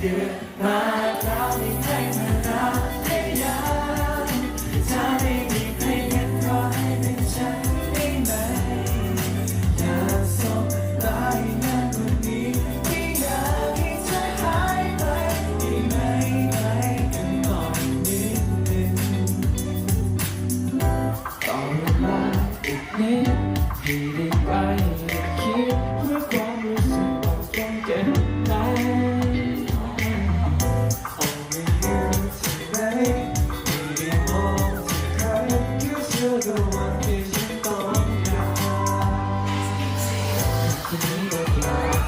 get my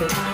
ก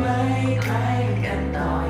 ไม่ใกล้กันต่อ